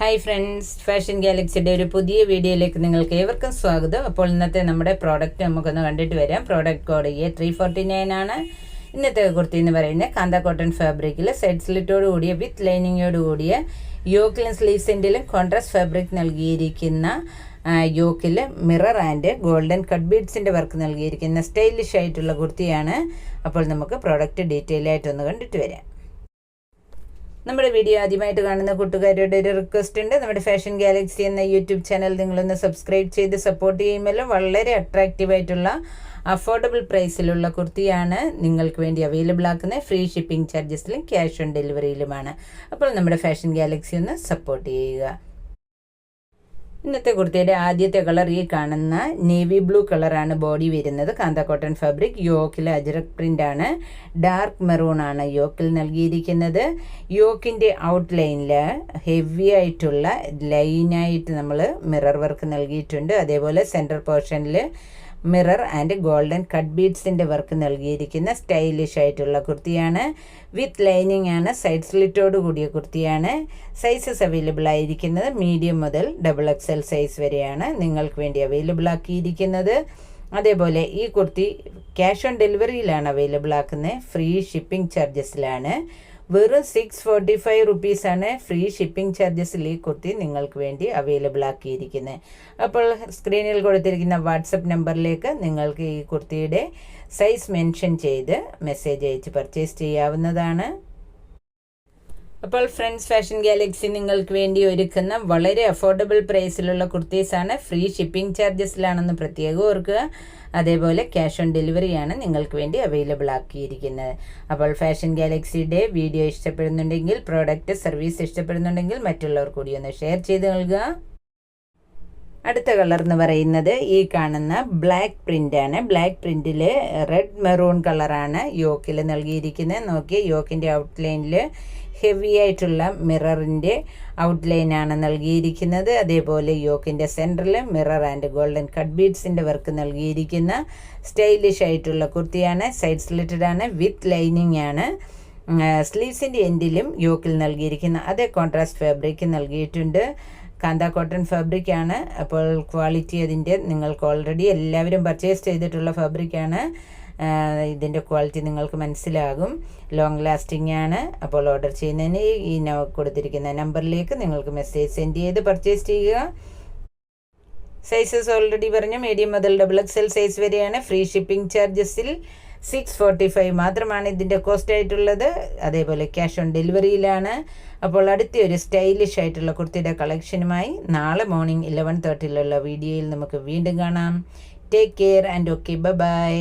Hi friends fashion ഗാലക്സിയുടെ ഒരു പുതിയ വീഡിയോയിലേക്ക് നിങ്ങൾക്ക് ഏവർക്കും സ്വാഗതം. അപ്പോൾ ഇന്നത്തെ നമ്മുടെ പ്രോഡക്റ്റ് നമുക്കൊന്ന് കണ്ടിട്ട് വരാം. Product code A three forty nine ആണ്. ഇന്നത്തെ കുർത്തി എന്ന് പറയുന്നത് കാന്ത കോട്ടൺ ഫാബ്രിക്കിൽ സൈഡ് സ്ലിറ്റോട് കൂടിയ വിത്ത് ലൈനിങ്ങോട് കൂടിയ യോക്കിലും സ്ലീവ്സിന്റെയും കോൺട്രാസ്റ്റ് ഫാബ്രിക് നൽകിയിരിക്കുന്ന യോക്കിൽ മിറർ ആൻഡ് ഗോൾഡൻ കട്ട് ബീഡ്സിന്റെ വർക്ക് നൽകിയിരിക്കുന്ന സ്റ്റൈലിഷ് ആയിട്ടുള്ള കുർത്തിയാണ്. അപ്പോൾ നമുക്ക് പ്രോഡക്റ്റ് ഡീറ്റെയിൽ ആയിട്ടൊന്ന് കണ്ടിട്ട് വരാം. നമ്മുടെ വീഡിയോ ആദ്യമായിട്ട് കാണുന്ന കൂട്ടുകാരുടെ ഒരു റിക്വസ്റ്റ് ഉണ്ട്. നമ്മുടെ ഫാഷൻ ഗാലക്സി എന്ന യൂട്യൂബ് ചാനൽ നിങ്ങളൊന്ന് സബ്സ്ക്രൈബ് ചെയ്ത് സപ്പോർട്ട് ചെയ്യുമ്പോൾ വളരെ അട്രാക്റ്റീവ് ആയിട്ടുള്ള അഫോർഡബിൾ പ്രൈസിലുള്ള കുർത്തിയാണ് നിങ്ങൾക്ക് വേണ്ടി അവൈലബിൾ ആക്കുന്നത് ഫ്രീ ഷിപ്പിംഗ് ചാർജസിലും ക്യാഷ് ഓൺ ഡെലിവറിയിലുമാണ് അപ്പോൾ നമ്മുടെ ഫാഷൻ ഗാലക്സി ഒന്ന് സപ്പോർട്ട് ചെയ്യുക. ഇന്നത്തെ കുർത്തിയുടെ ആദ്യത്തെ കളർ ഈ കാണുന്ന നേവി ബ്ലൂ കളറാണ് ബോഡി വരുന്നത്. കാന്ത കോട്ടൺ ഫാബ്രിക് യോക്കിൽ അജറക് പ്രിന്റ് ആണ്. ഡാർക്ക് മെറൂൺ ആണ് യോക്കിൽ നൽകിയിരിക്കുന്നത്. യോക്കിന്റെ ഔട്ട്ലൈനിൽ ഹെവി ആയിട്ടുള്ള ലൈനായിട്ട് നമ്മൾ മിറർ വർക്ക് നൽകിയിട്ടുണ്ട്. അതേപോലെ സെന്റർ പോർഷനിൽ മിറർ ആൻഡ് ഗോൾഡൻ കട്ട് ബീഡ്സിന്റെ വർക്ക് നൽകിയിരിക്കുന്ന സ്റ്റൈലിഷ് ആയിട്ടുള്ള കുർത്തിയാണ്. വിത്ത് ലൈനിങ് ആണ് സൈഡ് സ്ലിറ്റോട് കൂടിയ കുർത്തിയാണ്. സൈസസ് അവൈലബിൾ ആയിരിക്കുന്നത് മീഡിയം മുതൽ ഡബിൾ എക്സ് എൽ സൈസ് വരെയാണ് നിങ്ങൾക്ക് വേണ്ടി അവൈലബിൾ ആക്കിയിരിക്കുന്നത്. അതേപോലെ ഈ കുർത്തി ക്യാഷ് ഓൺ ഡെലിവറിയിലാണ് അവൈലബിൾ ആക്കുന്നത്. ഫ്രീ ഷിപ്പിംഗ് ചാർജസിലാണ് വെറും സിക്സ് ഫോർട്ടി ഫൈവ് റുപ്പീസാണ് ഫ്രീ ഷിപ്പിംഗ് ചാർജസിൽ ഈ കുർത്തി നിങ്ങൾക്ക് വേണ്ടി അവൈലബിൾ ആക്കിയിരിക്കുന്നത് അപ്പോൾ സ്ക്രീനിൽ കൊടുത്തിരിക്കുന്ന വാട്സപ്പ് നമ്പറിലേക്ക് നിങ്ങൾക്ക് ഈ കുർത്തിയുടെ സൈസ് മെൻഷൻ ചെയ്ത് മെസ്സേജ് അയച്ച് പർച്ചേസ് ചെയ്യാവുന്നതാണ്. അപ്പോൾ ഫ്രണ്ട്സ് ഫാഷൻ ഗാലക്സി നിങ്ങൾക്ക് വേണ്ടി ഒരുക്കുന്ന വളരെ അഫോർഡബിൾ പ്രൈസിലുള്ള കുർത്തീസാണ്. ഫ്രീ ഷിപ്പിംഗ് ചാർജസിലാണെന്ന് പ്രത്യേകം ഓർക്കുക. അതേപോലെ ക്യാഷ് ഓൺ ഡെലിവറിയാണ് നിങ്ങൾക്ക് വേണ്ടി അവൈലബിൾ ആക്കിയിരിക്കുന്നത്. അപ്പോൾ ഫാഷൻ ഗാലക്സിയുടെ വീഡിയോ ഇഷ്ടപ്പെടുന്നുണ്ടെങ്കിൽ പ്രോഡക്റ്റ് സർവീസ് ഇഷ്ടപ്പെടുന്നുണ്ടെങ്കിൽ മറ്റുള്ളവർ കൂടി ഒന്ന് ഷെയർ ചെയ്ത് നൽകുക. അടുത്ത കളർ എന്ന് പറയുന്നത് ഈ കാണുന്ന ബ്ലാക്ക് പ്രിന്റ് ആണ്. ബ്ലാക്ക് പ്രിന്റിൽ റെഡ് മെറൂൺ കളറാണ് യോക്കിൽ നൽകിയിരിക്കുന്നത്. നോക്കി യോക്കിന്റെ ഔട്ട്ലൈനിൽ ഹെവി ആയിട്ടുള്ള മിററിന്റെ ഔട്ട്ലൈനാണ് നൽകിയിരിക്കുന്നത്. അതേപോലെ യോക്കിന്റെ സെന്ററിൽ മിറർ ആൻഡ് ഗോൾഡൻ കട്ട് ബീഡ്സിന്റെ വർക്ക് നൽകിയിരിക്കുന്ന സ്റ്റൈലിഷ് ആയിട്ടുള്ള കുർത്തിയാണ് സൈഡ് സ്ലിറ്റഡ് ആണ്. വിത്ത് ലൈനിങ് ആണ്. സ്ലീവ്സിന്റെ എൻഡിലും യോക്കിൽ നൽകിയിരിക്കുന്ന അതേ കോൺട്രാസ്റ്റ് ഫാബ്രിക് നൽകിയിട്ടുണ്ട്. കാന്ത കോട്ടൺ ഫാബ്രിക് ആണ് അപ്പോൾ ക്വാളിറ്റി അതിന്റെ നിങ്ങൾക്ക് ഓൾറെഡി എല്ലാവരും പർച്ചേസ് ചെയ്തിട്ടുള്ള ഫാബ്രിക്കാണ്. ഇതിന്റെ ക്വാളിറ്റി നിങ്ങൾക്ക് മനസ്സിലാകും. ലോങ് ലാസ്റ്റിംഗ് ആണ്. അപ്പോൾ ഓർഡർ ചെയ്യുന്നതിന് ഈ കൊടുത്തിരിക്കുന്ന നമ്പറിലേക്ക് നിങ്ങൾക്ക് മെസ്സേജ് സെൻഡ് ചെയ്ത് പർച്ചേസ് ചെയ്യുക. സൈസസ് ഓൾറെഡി പറഞ്ഞു. മീഡിയം മുതൽ ഡബിൾ എക്സ് എൽ സൈസ് വരെയാണ്. ഫ്രീ ഷിപ്പിംഗ് ചാർജസിൽ സിക്സ് ഫോർട്ടി ഫൈവ് മാത്രമാണ് ഇതിന്റെ കോസ്റ്റ് ആയിട്ടുള്ളത്. അതേപോലെ ക്യാഷ് ഓൺ ഡെലിവറിയിലാണ് അപ്പോൾ അടുത്ത ഒരു സ്റ്റൈലിഷ് ആയിട്ടുള്ള കുർത്തിയുടെ കളക്ഷനുമായി നാളെ മോർണിംഗ് ഇലവൻ തേർട്ടിയിലുള്ള വീഡിയോയിൽ നമുക്ക് വീണ്ടും കാണാം. Take care and okay bye